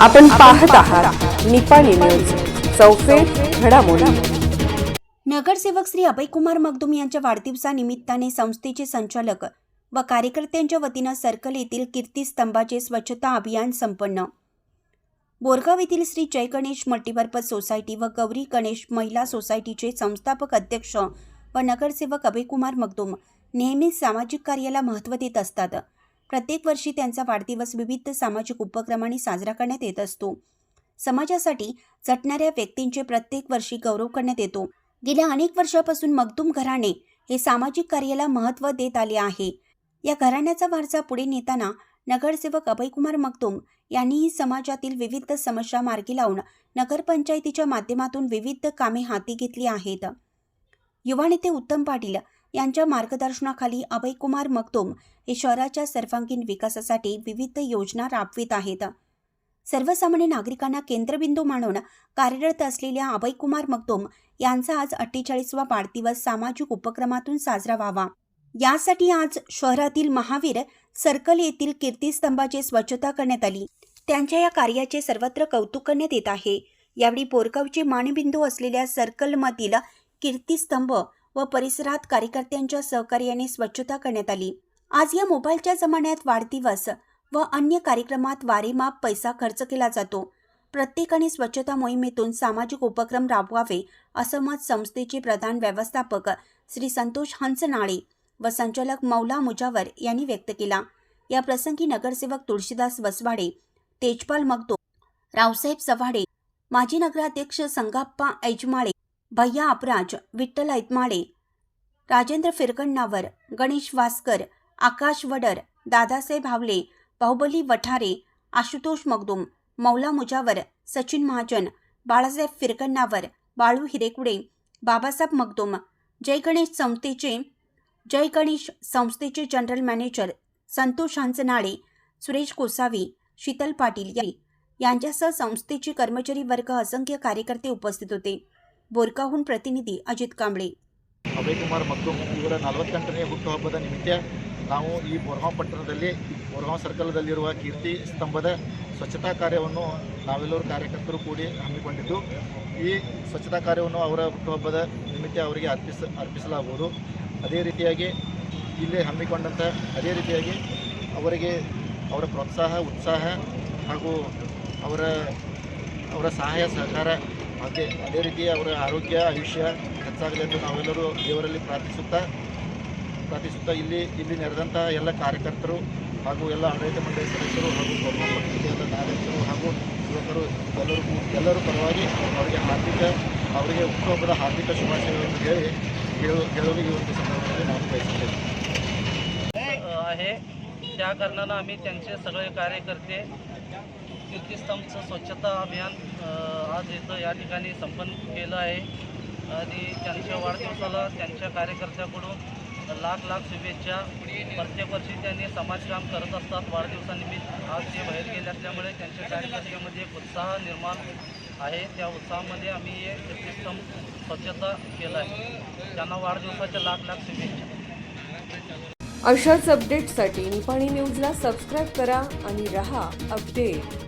आपण पाहत आहात निपाणी न्यूज चौफेर घडामोडी. नगरसेवक श्री अभयकुमार मगदुम यांच्या वाढदिवसानिमित्ताने संस्थेचे संचालक व कार्यकर्त्यांच्या वतीनं सर्कल येथील कीर्तिस्तंभाचे स्वच्छता अभियान संपन्न. बोरगाव येथील श्री जय गणेश मल्टीपर्पज सोसायटी व गौरी गणेश महिला सोसायटीचे संस्थापक अध्यक्ष व नगरसेवक अभयकुमार मगदुम नेहमीच सामाजिक कार्याला महत्त्व देत असतात. प्रत्येक वर्षी त्यांचा वाढदिवस विविध सामाजिक उपक्रमांनी साजरा करण्यात येत असतो. समाजासाठी झटणाऱ्या व्यक्तींचे प्रत्येक वर्षी गौरव करण्यात येतो. गेल्या अनेक वर्षापासून मगदूम घराणे हे सामाजिक कार्याला महत्त्व देत आले आहे. या घराण्याचा वारसा पुढे नेताना नगरसेवक अभयकुमार मगदूम यांनीही समाजातील विविध समस्या मार्गी लावून नगरपंचायतीच्या माध्यमातून विविध कामे हाती घेतली आहेत. युवा नेते उत्तम पाटील यांच्या मार्गदर्शनाखाली अभयकुमार मगदूम हे शहराच्या सर्वांगीण विकासासाठी विविध योजना राबवित आहेत. सर्वसामान्य नागरिकांना केंद्रबिंदू मानून कार्यरत असलेल्या अभयकुमार मगदूम यांचा आज अठ्ठेचाळीसवा वाढदिवस सामाजिक उपक्रमातून साजरा व्हावा. यासाठी आज शहरातील महावीर सर्कल येथील कीर्तीस्तंभाची स्वच्छता करण्यात आली. त्यांच्या या कार्याचे सर्वत्र कौतुक करण्यात येत आहे. यावेळी बोरगावचे मानबिंदू असलेल्या सर्कलमधील कीर्तिस्तंभ व परिसरात कार्यकर्त्यांच्या सहकार्याने स्वच्छता करण्यात आली. आज या मोबाईलच्या जमान्यात वाढदिवस व अन्य कार्यक्रमात वारेमाप पैसा खर्च केला जातो. प्रत्येकाने स्वच्छता मोहिमेतून सामाजिक उपक्रम राबवावे असं मत संस्थेचे प्रधान व्यवस्थापक श्री संतोष हंसनाळे व संचालक मौला मुजावर यांनी व्यक्त केला. या प्रसंगी नगरसेवक तुळशीदास वसवाडे तेजपाल मगदो रावसाहेब सवाडे माजी नगराध्यक्ष संगाप्पा ऐजमाळे भैया अपराज विठ्ठल ऐतमाळे राजेंद्र फिरकण्णावर गणेश वासकर आकाश वडर दादासाहेब हावले बाहुबली वठारे आशुतोष मगदुम मौला मुजावर सचिन महाजन बाळासाहेब फिरकण्णावर बाळू हिरेकुडे बाबासाहेब मगदुम जय गणेश संस्थेचे जय गणेश संस्थेचे जनरल मॅनेजर संतोष हंसनाळे सुरेश कोसावी शीतल पाटील यांच्यासह संस्थेचे कर्मचारी वर्ग असंख्य कार्यकर्ते उपस्थित होते. ಬೋರ್ಕಾಹುನ್ ಪ್ರತಿನಿಧಿ ಅಜಿತ್ ಕಾಂಬಳಿ. ಅಭಯ್ ಕುಮಾರ್ ಮತ್ತು ಇವರ ನಲವತ್ತೆಂಟನೇ ಹುಟ್ಟುಹಬ್ಬದ ನಿಮಿತ್ತ ನಾವು ಈ ಬೋರ್ಗಾಂವ್ ಪಟ್ಟಣದಲ್ಲಿ ಬೋರ್ಗಾಂವ್ ಸರ್ಕಲ್ದಲ್ಲಿರುವ ಕೀರ್ತಿ ಸ್ತಂಭದ ಸ್ವಚ್ಛತಾ ಕಾರ್ಯವನ್ನು ನಾವೆಲ್ಲರೂ ಕಾರ್ಯಕರ್ತರು ಕೂಡಿ ಹಮ್ಮಿಕೊಂಡಿದ್ದು, ಈ ಸ್ವಚ್ಛತಾ ಕಾರ್ಯವನ್ನು ಅವರ ಹುಟ್ಟುಹಬ್ಬದ ನಿಮಿತ್ತ ಅವರಿಗೆ ಅರ್ಪಿಸ, ಅರ್ಪಿಸಲಾಗುವುದು. ಅದೇ ರೀತಿಯಾಗಿ ಇಲ್ಲಿ ಹಮ್ಮಿಕೊಂಡಂಥ, ಅದೇ ರೀತಿಯಾಗಿ ಅವರಿಗೆ ಅವರ ಪ್ರೋತ್ಸಾಹ, ಉತ್ಸಾಹ ಹಾಗೂ ಅವರ ಅವರ ಸಹಾಯ, ಸಹಕಾರ ಅದೇ ಅದೇ ರೀತಿ ಅವರ ಆರೋಗ್ಯ ಆಯುಷ್ಯ ಹೆಚ್ಚಾಗಲಿ ಎಂದು ನಾವೆಲ್ಲರೂ ದೇವರಲ್ಲಿ ಪ್ರಾರ್ಥಿಸುತ್ತಾ ಪ್ರಾರ್ಥಿಸುತ್ತಾ ಇಲ್ಲಿ ಇಲ್ಲಿ ನೆರೆದಂಥ ಎಲ್ಲ ಕಾರ್ಯಕರ್ತರು ಹಾಗೂ ಎಲ್ಲ ಆಡಳಿತ ಮಂಡಳಿ ಸದಸ್ಯರು ಹಾಗೂ ಪಟ್ಟಣದ ಎಲ್ಲ ನಾಯಕರು ಹಾಗೂ ಯುವಕರು ಎಲ್ಲರೂ ಕೂ- ಎಲ್ಲರೂ ಪರವಾಗಿ ಅವರಿಗೆ ಹಾರ್ದಿಕ ಅವರಿಗೆ ಹುಟ್ಟುಹಬ್ಬದ ಹಾರ್ದಿಕ ಶುಭಾಶಯಗಳನ್ನು ಹೇಳಿ ಹೇಳು ಹೇಳಲು ಈ ಒಂದು ಸಂದರ್ಭದಲ್ಲಿ ನಾನು ಬಯಸುತ್ತೇನೆ आहे त्या कारणानं आम्ही त्यांचे सगळे कार्यकर्ते कीर्तिस्तंभचं स्वच्छता अभियान आज इथं या ठिकाणी संपन्न केलं आहे. आणि त्यांच्या वाढदिवसाला त्यांच्या कार्यकर्त्याकडून लाख लाख शुभेच्छा. प्रत्येक वर्षी त्यांनी समाजकाम करत असतात. वाढदिवसानिमित्त आज ते बाहेर गेले असल्यामुळे त्यांच्या कार्यकर्त्यामध्ये एक उत्साह निर्माण आहे. त्या उत्साहामध्ये आम्ही हे कीर्तिस्तंभ स्वच्छता केलं आहे. त्यांना वाढदिवसाच्या लाख लाख शुभेच्छा. अशाच अपडेटसाठी निपाणी न्यूजला सबस्क्राईब करा आणि रहा अपडेट